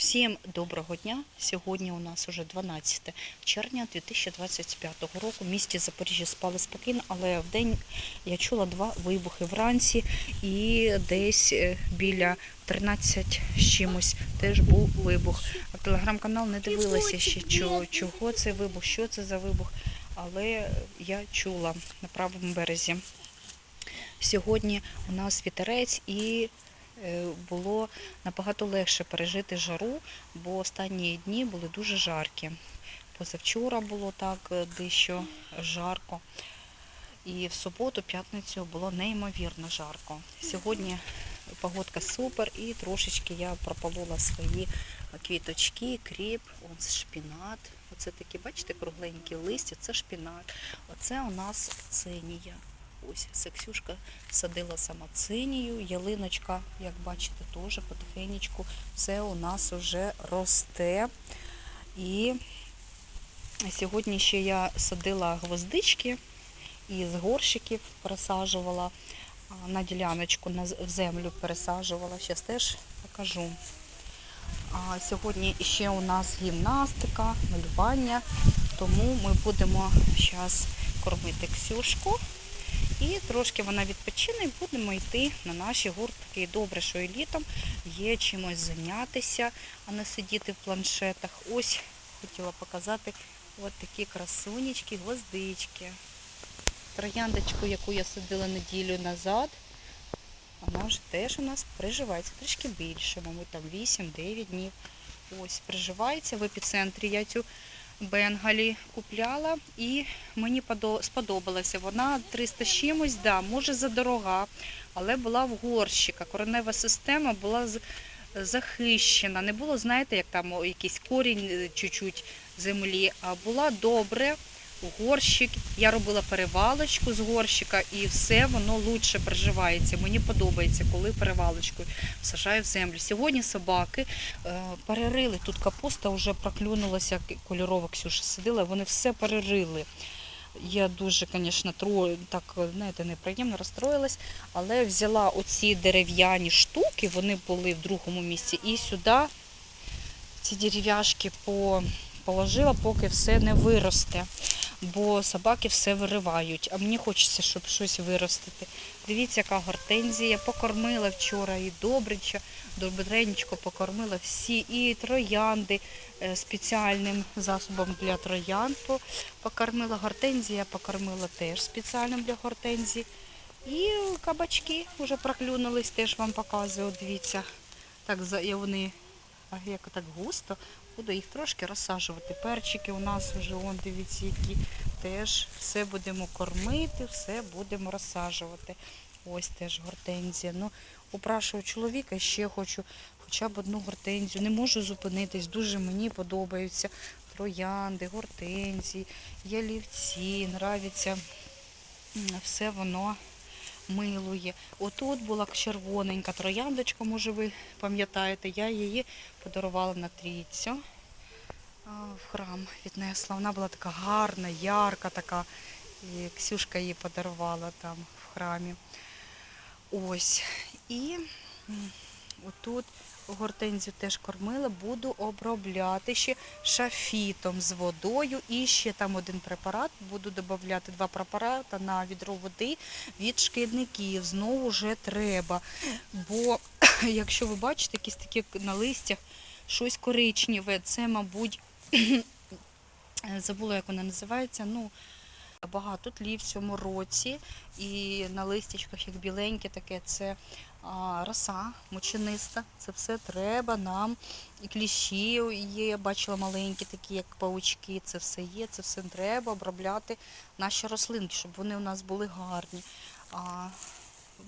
Всім доброго дня. Сьогодні у нас уже 12 червня 2025 року. В місті Запоріжжя спали спокійно, але в день я чула два вибухи вранці і десь е, біля 13 з чимось теж був вибух. А телеграм-канал не дивилася ще чого, чого це вибух, що це за вибух, але я чула на правому березі. Сьогодні у нас вітерець і було набагато легше пережити жару, бо останні дні були дуже жаркі. Позавчора було так е, дещо жарко. І в суботу, п'ятницю було неймовірно жарко. Сьогодні погодка супер і трошечки я прополола свої квіточки, кріп, ось шпінат. Оце такі, бачите, кругленькі листя, це шпінат. Оце у нас цинія. Ось Сексюшка садила сама цинію, ялиночка, як бачите, теж потихенечку все у нас вже росте. І сьогодні ще я садила гвоздички і з горщиків пересаджувала на діляночку, в землю пересаджувала. Зараз теж покажу. А сьогодні ще у нас гімнастика, малювання, тому ми будемо зараз кормити Ксюшку. І трошки вона відпочине і будемо йти на наші гуртки. Добре, що і літом є чимось зайнятися, а не сидіти в планшетах. Ось хотіла показати от такі красунечки, гвоздички. Трояндочку, яку я садила неділю назад, вона вже теж у нас приживається трішки більше, мабуть, там 8-9 днів. Ось приживається в епіцентрі. Я цю Бенгалі купляла і мені сподобалася. Вона 300 з чимось, да, може задорога, але була в горщика. Коренева система була захищена. Не було, знаєте, як там якийсь корінь е, чуть-чуть землі, а була добре. Горщик, я робила перевалочку з горщика і все воно лучше приживається. Мені подобається, коли перевалочкою сажаю в землю. Сьогодні собаки е, перерили. Тут капуста вже проклюнулася, кольорова Ксюша сидила, вони все перерили. Я дуже, звісно, так, знаєте, неприємно розстроїлась, але взяла оці дерев'яні штуки, вони були в другому місці, і сюди ці дерев'яшки по, положила, поки все не виросте. Бо собаки все виривають, а мені хочеться, щоб щось виростити. Дивіться, яка гортензія. Покормила вчора і добрича, добренечко покормила всі, і троянди е, спеціальним засобом для троянд покормила. Гортензія покормила теж спеціальним для гортензії. І кабачки вже проклюнулись, теж вам показую. Дивіться, так вони як так густо, буду їх трошки розсаджувати. Перчики у нас вже, он, дивіться, які теж все будемо кормити, все будемо розсаджувати. Ось теж гортензія. Ну, упрашую чоловіка, ще хочу хоча б одну гортензію. Не можу зупинитись, дуже мені подобаються троянди, гортензії, ялівці, нравиться все воно милує. Отут була червоненька трояндочка, може ви пам'ятаєте, я її подарувала на трійцю. В храм віднесла. Вона була така гарна, ярка така. І Ксюшка її подарувала там в храмі. Ось. І отут гортензію теж кормила, буду обробляти ще шафітом з водою. І ще там один препарат. Буду додати два препарати на відро води від шкідників. Знову вже треба. Бо якщо ви бачите, якісь такі на листях щось коричневе, це, мабуть, забула, як вона називається. Ну, багато тлі в цьому році. І на листячках, як біленьке, таке, це роса мочениста. Це все треба нам. І кліщі є, я бачила маленькі, такі, як паучки. Це все є, це все треба обробляти наші рослинки, щоб вони у нас були гарні. А,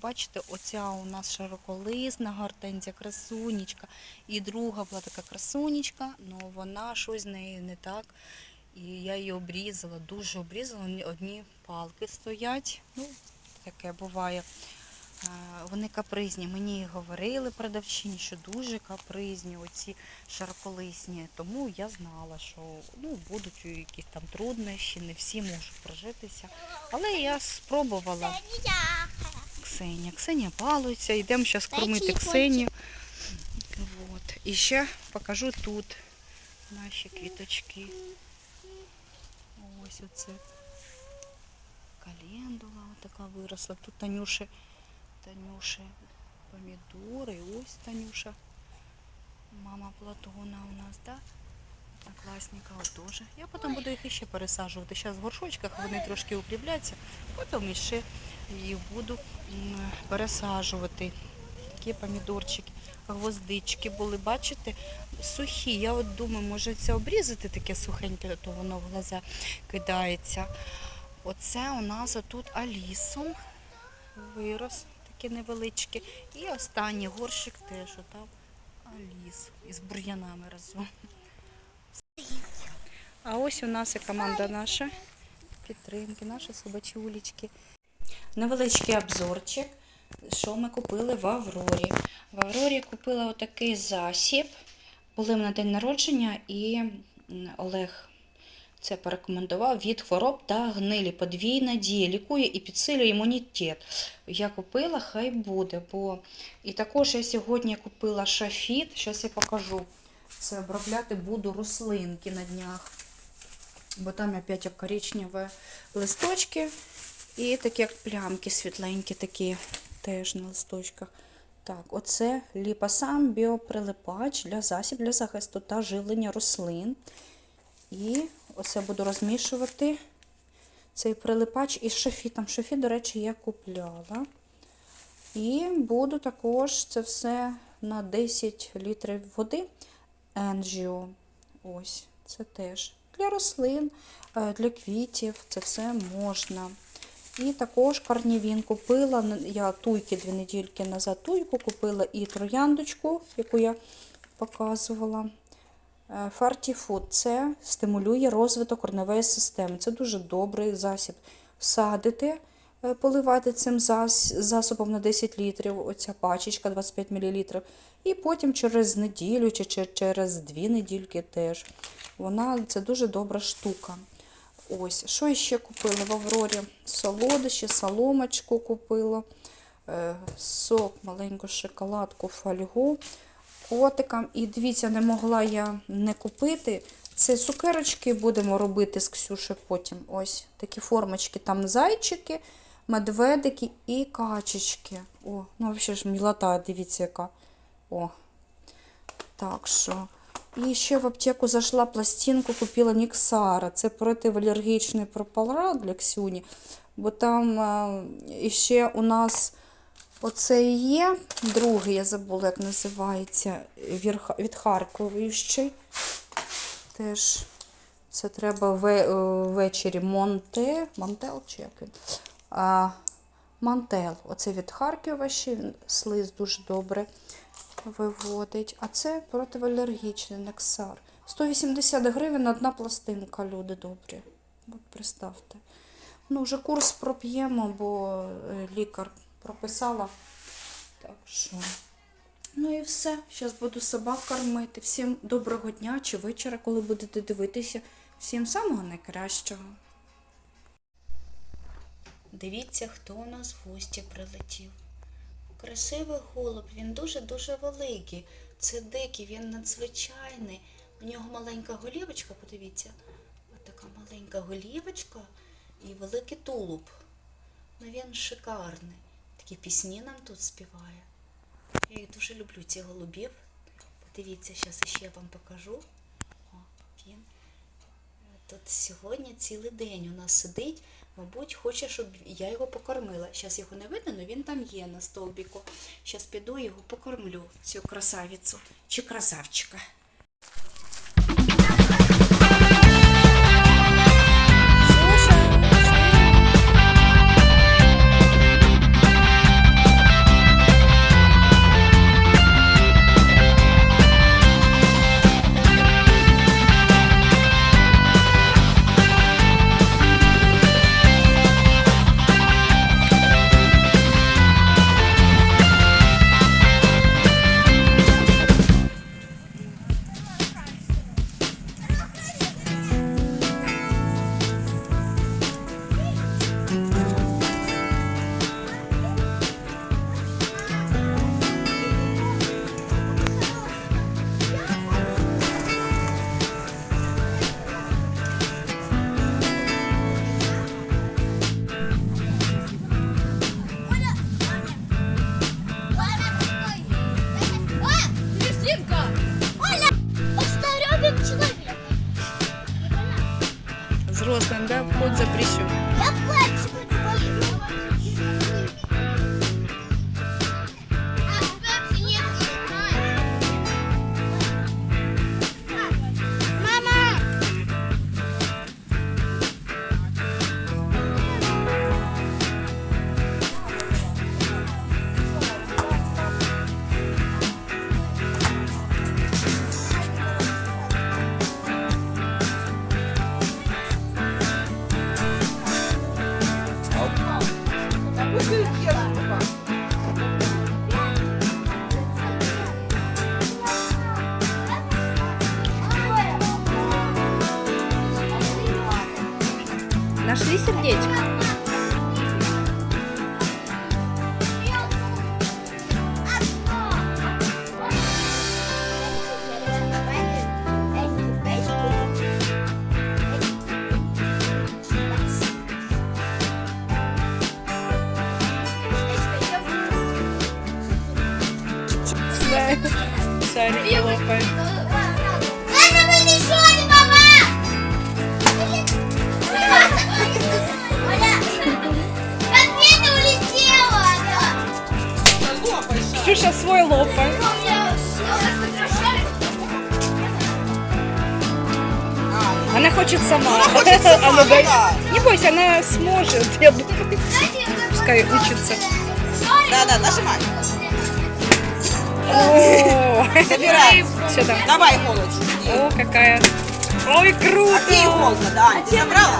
Бачите, оця у нас широколисна гортензія, красунечка. І друга була така красунечка, але вона щось з нею не так. І я її обрізала, дуже обрізала. Одні- палки стоять. Ну, таке буває. Е, Вони капризні. Мені говорили продавчині, що дуже капризні оці широколисні. Тому я знала, що ну, будуть якісь там труднощі, не всі можуть прожитися. Але я спробувала. Ксенія. Ксенія балується, йдемо зараз кормити Ксенію. От. І ще покажу тут наші квіточки. Ось оце календула така виросла. Тут Танюші, Танюші помідори. Ось Танюша. Мама Платона у нас, так? Да? Однокласника теж. Я потім буду їх іще пересаджувати. Зараз в горшочках вони трошки укріпляться, потім іще їх буду пересаджувати. Такі помідорчики, гвоздички були, бачите, сухі. Я от думаю, може це обрізати таке сухеньке, то воно в глаза кидається. Оце у нас отут алісом вирос, таке невеличке. І останній горщик теж отам аліс із бур'янами разом. А ось у нас і команда наша підтримки, наші собачулечки. Невеличкий обзорчик, що ми купили в Аврорі. В Аврорі купила отакий засіб. Були на день народження і Олег це порекомендував від хвороб та гнилі. Подвійна дія лікує і підсилює імунітет. Я купила, хай буде. Бо... І також я сьогодні купила шафіт. Зараз я покажу. Це обробляти буду рослинки на днях. Бо там опять коричневі листочки і такі як плямки світленькі, такі теж на листочках. Так, оце ліпосам біоприлипач для засіб для захисту та живлення рослин. І оце буду розмішувати цей прилипач із шафітом. Шафіт, до речі, я купляла. І буду також це все на 10 літрів води. Енджіо. Ось, це теж для рослин, е, для квітів, це все можна. І також карнівін купила. Я туйки дві недільки назад туйку купила і трояндочку, яку я показувала. Фартіфуд це стимулює розвиток корневої системи. Це дуже добрий засіб. Садити, е, поливати цим засобом на 10 літрів, оця пачечка 25 мл. І потім через неділю чи- через дві недільки теж. Вона це дуже добра штука. Ось, що ще купила в Аврорі? Солодощі, соломочку купила, е, сок, маленьку шоколадку, фольгу котикам. І дивіться, не могла я не купити. Це цукерочки будемо робити з Ксюшею потім. Ось такі формочки. Там зайчики, медведики і качечки. О, ну взагалі ж мілота, дивіться, яка. О. Так що. І ще в аптеку зайшла пластинку, купила Ніксара. Це протиалергічний препарат для Ксюні. Бо там е, ще у нас оце є. Другий, я забула, як називається, від Харковівщий. Теж це треба е, ввечері Монте. Монтел чи як він? А, Мантел. Оце від Харкова ще слиз дуже добре виводить. А це протиалергічний Нексар. 180 гривень одна пластинка, люди добрі. От представте. Ну, вже курс проп'ємо, бо е, лікар прописала. Так що. Ну і все. Зараз буду собак кормити. Всім доброго дня чи вечора, коли будете дивитися. Всім самого найкращого. Дивіться, хто у нас в гості прилетів. Красивий голуб, він дуже-дуже великий. Це дикий, він надзвичайний. У нього маленька голівочка, подивіться. Ось така маленька голівочка і великий тулуб. Ну він шикарний. Такі пісні нам тут співає. Я їх дуже люблю, ці голубів. Подивіться, зараз ще вам покажу. О, він. Тут сьогодні цілий день у нас сидить. Мабуть, хоче, щоб я його покормила. Зараз його не видно, але він там є на столбіку. Зараз піду його покормлю, цю красавицю чи красавчика. Нашли сердечко? Знаю. Шарик лопает. Ксюша свой лопает. Она хочет сама. Она дай- Не бойся, она сможет. Я думаю, пускай учится. Да, да, нажимай. О, Собирай. Все там. Давай иголочку. О, какая. Ой, А где круто. иголка, да? Ты забрала?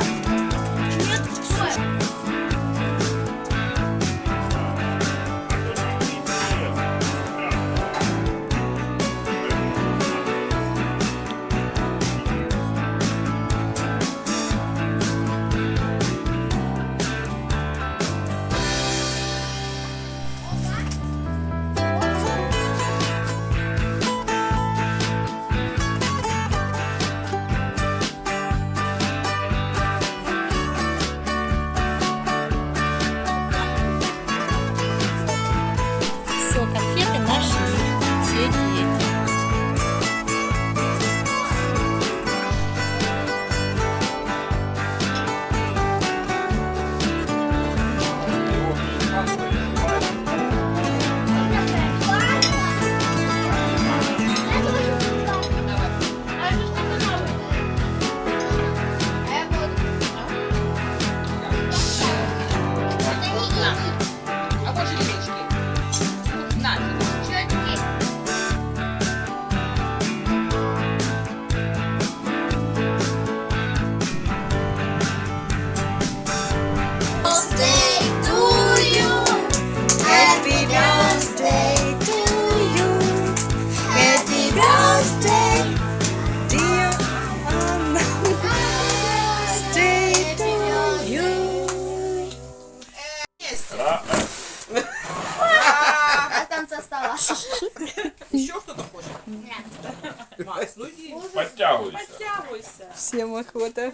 песням охота.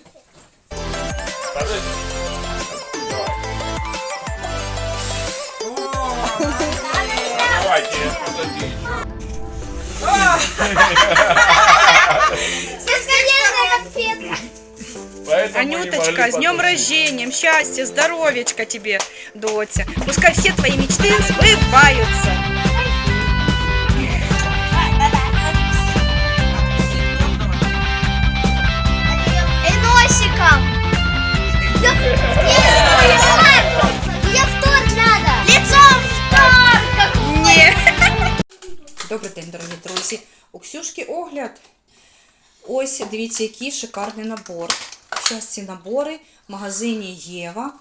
Анюточка, с днем рождения, счастья, здоровечка тебе, Дотя. Пускай все твои мечты сбываются. Добрий день, дорогі друзі. У Ксюшки огляд. Ось дивіться, який шикарний набор. Зараз ці набори в магазині Єва.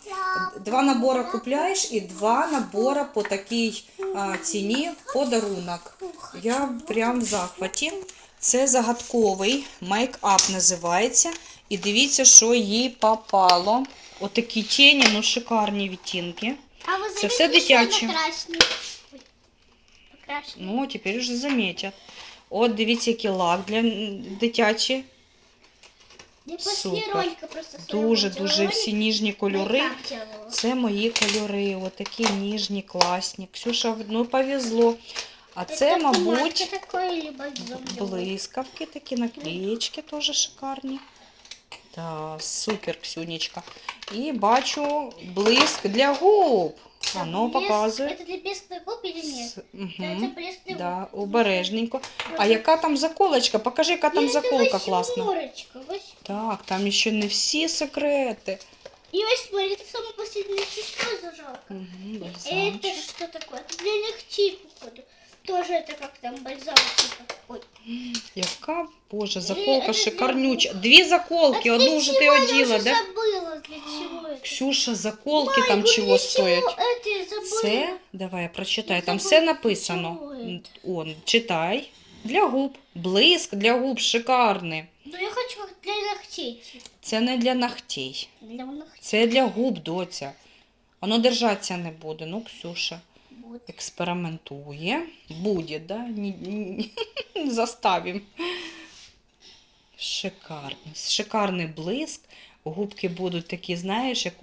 Два набори купляєш і два набори по такій а, ціні подарунок. Я прям в захваті. Це загадковий мейкап називається. І дивіться, що їй попало. Отакі тіні, ну шикарні відтінки. А ви Це все дитяче. Ну, тепер вже замітять. От дивіться, який лак для дитячі. Супер. ролика просто своего Дуже делала дуже всі ніжні кольори. Це мої кольори. Отакі ніжні, класні. Ксюша, ну повезло. А це, мабуть, блискавки, такі наклеєчки теж шикарні. Так, супер, Ксюнечка. І бачу блиск для губ. А ну, Блеск- показує. Это для блеск на губ или нет? С- Это Мгм. блеск для Да, губ. обережненько. А яка там заколочка? Покажи, яка там И это заколка класна. восьмерочка, вось- Так, там ще не всі секрети. И вот смотри, это самое последнее число зажалка. Угу, Это что такое? Это для ногтей, походу. Тоже это как там бальзам типа. Ой. Яка, боже, Е, заколка це шикарнюча. Дві заколки, А одну для вже чего ти я оділа, уже да? забыла, для чего это. Ксюша, заколки Ой, там ну чого для стоять? чего Это я забыла. Це, давай я прочитай, Я там забула, все для написано. чого Он, читай. Для губ. Блиск для губ шикарний. Ну я хочу как для ногтей. Це не для ногтей. Для ногтей Це для губ, доця. Воно держатися не буде. Ну, Ксюша експериментує. Буде, да? Ні. Заставим. Шикарно. Шикарний блиск. Губки будуть такі, знаєш, як,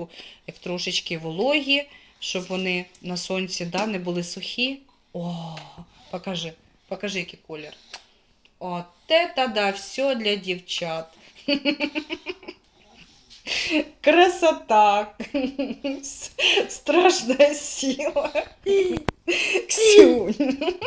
як трошечки вологі, щоб вони на сонці да, не були сухі. О, покажи, покажи, який колір. От це да, все для дівчат. Красота. Страшная сила. Ксюнь.